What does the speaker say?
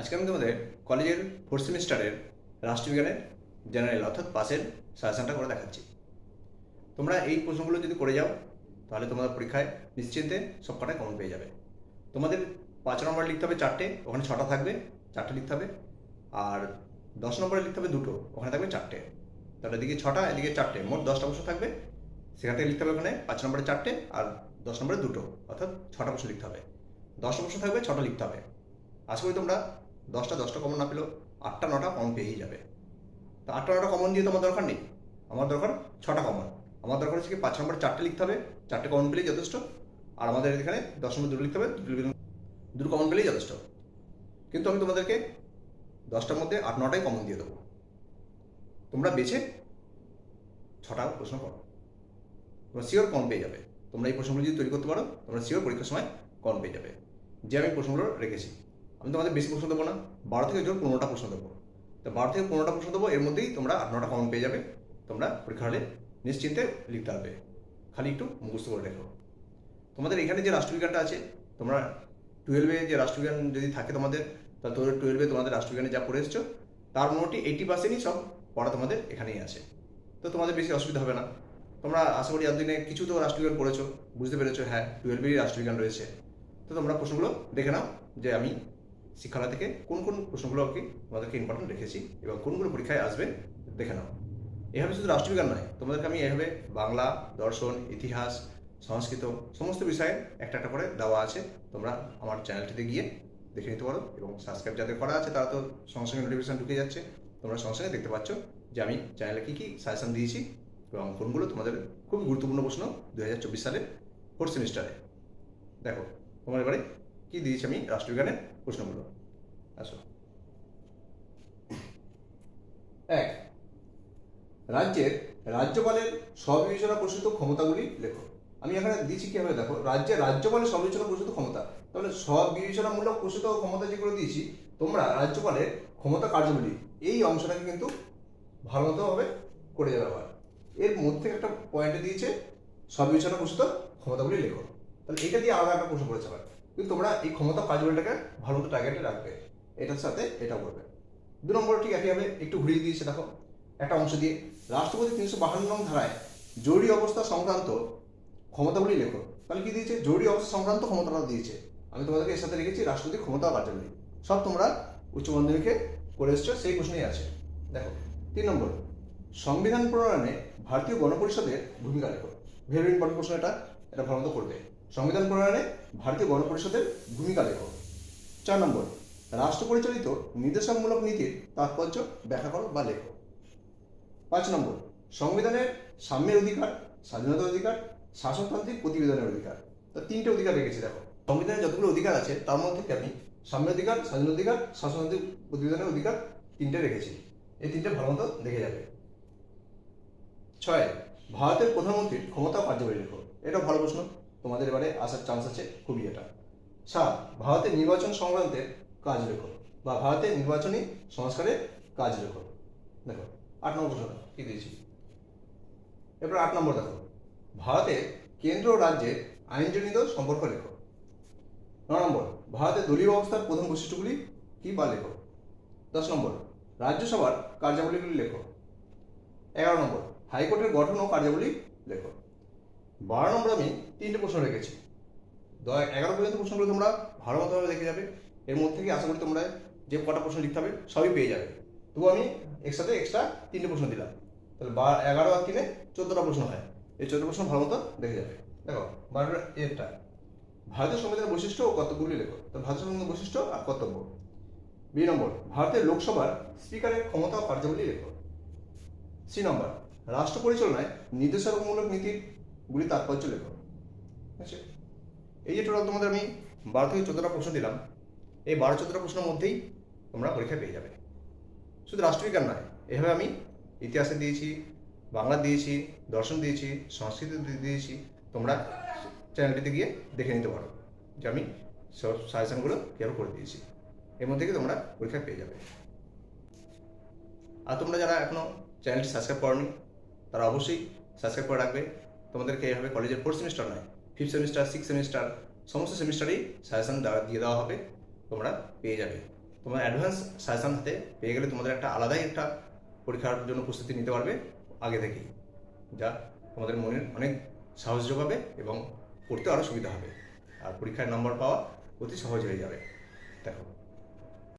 আজকে আমি তোমাদের কলেজের ফোর্থ সেমিস্টারের রাষ্ট্রবিজ্ঞানের জেনারেল অর্থাৎ পাসের সাজেশনটা করে দেখাচ্ছি। তোমরা এই প্রশ্নগুলো যদি করে যাও, তাহলে তোমাদের পরীক্ষায় নিশ্চিন্তে সব কটায় কমন পেয়ে যাবে। তোমাদের পাঁচ নম্বরে লিখতে হবে চারটে, ওখানে ছটা থাকবে, চারটে লিখতে হবে। আর দশ নম্বরে লিখতে হবে দুটো, ওখানে থাকবে চারটে। তাহলে এদিকে ছটা, এদিকে চারটে, মোট দশটা প্রশ্ন থাকবে। সেখান থেকে লিখতে হবে ওখানে পাঁচ নম্বরে চারটে আর দশ নম্বরে দুটো, অর্থাৎ ছটা প্রশ্ন লিখতে হবে। দশটা প্রশ্ন থাকবে, ছটা লিখতে হবে। আশা করি তোমরা দশটা দশটা কমন না পেলেও আটটা নটা কমন পেয়েই যাবে। তো আটটা নটা কমন দিয়ে তোমার দরকার নেই। আমার দরকার ছটা কমন আমার দরকার হচ্ছে কি পাঁচ নম্বর চারটে লিখতে হবে। চারটে কমন পেলেই যথেষ্ট। আর আমাদের এখানে দশ নম্বর দুটো লিখতে হবে। দুটো কমন পেলেই যথেষ্ট। কিন্তু আমি তোমাদেরকে দশটার মধ্যে আট নটাই কমন দিয়ে দেবো। তোমরা বেছে ছটা প্রশ্ন করো। তোমরা শিওর কমন পেয়ে যাবে। তোমরা এই প্রশ্নগুলো যদি তৈরি করতে পারো, তোমরা শিওর পরীক্ষার সময় কমন পেয়ে যাবে। যে আমি প্রশ্নগুলো রেখেছি। আমি তোমাদের বেশি প্রশ্ন দেবো না। বারো থেকে জোর পনেরোটা প্রশ্ন দেবো। তো বারো থেকে পনেরোটা প্রশ্ন দেবো, এর মধ্যেই তোমরা আট, নটা কমন পেয়ে যাবে। তোমরা পরীক্ষা হলে নিশ্চিন্তে লিখতে পারবে। খালি একটু মুখস্থ করে রেখো। তোমাদের এখানে যে রাষ্ট্রবিজ্ঞানটা আছে, তোমরা টুয়েলভে যে রাষ্ট্রবিজ্ঞান যদি থাকে তোমাদের, তাহলে তোমাদের টুয়েলভে তোমাদের রাষ্ট্রবিজ্ঞানে যা পড়ে এসছো, তার মোটামুটি এইটি পার্সেন্টই সব পড়া তোমাদের এখানেই আছে। তো তোমাদের বেশি অসুবিধা হবে না। তোমরা আশা করি এতদিনে কিছু তো রাষ্ট্রবিজ্ঞান পড়েছো, বুঝতে পেরেছ হ্যাঁ টুয়েলভেরই রাষ্ট্রবিজ্ঞান রয়েছে। তো তোমরা প্রশ্নগুলো দেখে নাও যে আমি শিক্ষালয় থেকে কোন কোন প্রশ্নগুলো আর কি তোমাদেরকে ইম্পর্টেন্ট রেখেছি এবং কোন কোন পরীক্ষায় আসবে দেখে নাও। এভাবে শুধু রাষ্ট্রবিজ্ঞান নয়, তোমাদেরকে আমি এভাবে বাংলা, দর্শন, ইতিহাস, সংস্কৃত সমস্ত বিষয়ে একটা একটা করে দেওয়া আছে। তোমরা আমার চ্যানেলটিতে গিয়ে দেখে নিতে পারো এবং সাবস্ক্রাইব যাদের করা আছে তারা তো সঙ্গে সঙ্গে নোটিফিকেশন ঢুকে যাচ্ছে। তোমরা সঙ্গে সঙ্গে দেখতে পাচ্ছ যে আমি চ্যানেলে কী কী সাজেশন দিয়েছি এবং কোনগুলো তোমাদের খুব গুরুত্বপূর্ণ প্রশ্ন দু হাজার চব্বিশ সালে ফোর্থ সেমিস্টারে দেখো, তোমার এবারে কী দিয়েছি আমি? রাষ্ট্রবিজ্ঞানের প্রশ্নগুলো। আসো। এক, রাজ্যের রাজ্যপালের স্ববিবেচনা প্রসূত ক্ষমতাগুলি লেখো। আমি এখানে দিয়েছি কীভাবে দেখো রাজ্যের রাজ্যপালের স্ববিবেচনা প্রসূত ক্ষমতা। তাহলে স্ববিবেচনামূলক প্রসূত ক্ষমতা যেগুলো দিয়েছি, তোমরা রাজ্যপালের ক্ষমতা কার্যবলী, এই অংশটাকে কিন্তু ভালো মতোভাবে করে যাবে আবার এর মধ্যে একটা পয়েন্টে দিয়েছে স্ববিবেচনা প্রসূত ক্ষমতাগুলি লেখো। তাহলে এটা দিয়ে আলাদা একটা প্রশ্ন করেছে আবার। কিন্তু তোমরা এই ক্ষমতা কার্যবলীটাকে ভালো মতো টার্গেটে রাখবে। এটার সাথে এটা করবে। দু নম্বর ঠিক একইভাবে একটু ঘুরিয়ে দিয়েছে, দেখো। একটা অংশ দিয়ে। রাষ্ট্রপতি তিনশো বাহান্ন নং ধারায় জরুরি অবস্থা সংক্রান্ত ক্ষমতাগুলি লেখো। তাহলে কি দিয়েছে? জরুরি অবস্থা সংক্রান্ত ক্ষমতাটা দিয়েছে। আমি তোমাদেরকে এর সাথে রেখেছি রাষ্ট্রপতির ক্ষমতা কার্যাবলী সব তোমরা উচ্চ মাধ্যমিকে করে এসছো, সেই প্রশ্নেই আছে। দেখো, তিন নম্বর। সংবিধান প্রণয়নে ভারতীয় গণপরিষদের ভূমিকা লেখো। ভেরি ইম্পর্টেন্ট প্রশ্ন এটা। এটা ভালো মতো করবে। সংবিধান প্রণয়নে ভারতীয় গণপরিষদের ভূমিকা লেখো চার নম্বর রাষ্ট্র পরিচালিত নির্দেশামূলক নীতির তাৎপর্য ব্যাখ্যা করো বা লেখো। পাঁচ নম্বর, সংবিধানের সাম্যের অধিকার, স্বাধীনতার অধিকার, শাসনতান্ত্রিক প্রতিবেদনের অধিকার। তো তিনটে অধিকার রেখেছি দেখো। সংবিধানে যতগুলো অধিকার আছে, তার মধ্যে থেকে আমি সাম্য অধিকার স্বাধীন অধিকার, শাসনতান্ত্রিক প্রতিবেদনের অধিকার তিনটে রেখেছি। এই তিনটে ভালো মতো দেখে যাবে। ছয়, ভারতের প্রধানমন্ত্রীর ক্ষমতা ও কার্যবাহী লেখো এটা ভালো প্রশ্ন। তোমাদের এবারে আসার চান্স আছে খুবই এটা সাত ভারতের নির্বাচন সংক্রান্তের কাজ লেখো বা ভারতের নির্বাচনী সংস্কারের কাজ লেখো দেখো, আট নম্বর প্রশ্ন কি দিয়েছি? এরপর আট নম্বর দেখো ভারতের কেন্দ্র ও রাজ্যের আইনজনিত সম্পর্ক লেখো ন নম্বর, ভারতের দলীয় ব্যবস্থার প্রধান বৈশিষ্ট্যগুলি কি বা লেখো দশ নম্বর, রাজ্যসভার কার্যাবলীগুলি লেখো। এগারো নম্বর, হাইকোর্টের গঠন ও কার্যাবলী লেখো। বারো নম্বর আমি তিনটে প্রশ্ন রেখেছি। দয়া এগারো পর্যন্ত প্রশ্নগুলো তোমরা ভালো মতোভাবে দেখে যাবে। এর মধ্যে থেকে আশা করি তোমরা যে কটা প্রশ্ন লিখতে হবে সবই পেয়ে যাবে। তবু আমি একসাথে এক্সট্রা তিনটে প্রশ্ন দিলাম। তাহলে বা এগারো আর তিনে চোদ্দোটা প্রশ্ন হয়। এই চোদ্দ প্রশ্ন ভালো মতো দেখে যাবে। দেখো, বারোটা এরটা ভারতীয় সংবিধানের বৈশিষ্ট্য ও কর্তব্যগুলি লেখো। তো ভারতীয় সংবিধানের বৈশিষ্ট্য আর কর্তব্য। বি নম্বর, ভারতের লোকসভার স্পিকারের ক্ষমতা ও কার্যাবলী লেখো। সি নম্বর, রাষ্ট্র পরিচালনায় নির্দেশামূলক নীতিগুলি তাৎপর্য লেখো ঠিক আছে? এই যে টোটাল তোমাদের আমি বারো থেকে চোদ্দোটা প্রশ্ন দিলাম, এই বারো চোদ্দোটা প্রশ্নের মধ্যেই তোমরা পরীক্ষা পেয়ে যাবে। শুধু রাষ্ট্রবিজ্ঞান নয়, এভাবে আমি ইতিহাসে দিয়েছি, বাংলা দিয়েছি, দর্শন দিয়েছি, সংস্কৃত দিয়েছি, তোমরা চ্যানেলটিতে গিয়ে দেখে নিতে পারো যে আমি সব সাজেশনগুলো কীভাবে করে দিয়েছি। এর মধ্যে থেকে তোমরা পরীক্ষা পেয়ে যাবে। আর তোমরা যারা এখনও চ্যানেলটি সাবস্ক্রাইব করনি, তারা অবশ্যই সাবস্ক্রাইব করে রাখবে। তোমাদেরকে এভাবে কলেজের ফোর্থ সেমিস্টার নয় ফিফথ সেমিস্টার সিক্স সেমিস্টার সমস্ত সেমিস্টারেই সাজেশন দিয়ে দেওয়া হবে, তোমরা পেয়ে যাবে। তোমার অ্যাডভান্স সাজেশন হাতে পেয়ে গেলে তোমাদের একটা আলাদাই একটা পরীক্ষার জন্য প্রস্তুতি নিতে পারবে আগে থেকেই, যা তোমাদের মনের অনেক সাহস যোগাবে এবং পড়তে আরও সুবিধা হবে। আর পরীক্ষায় নম্বর পাওয়া অতি সহজ হয়ে যাবে। দেখো।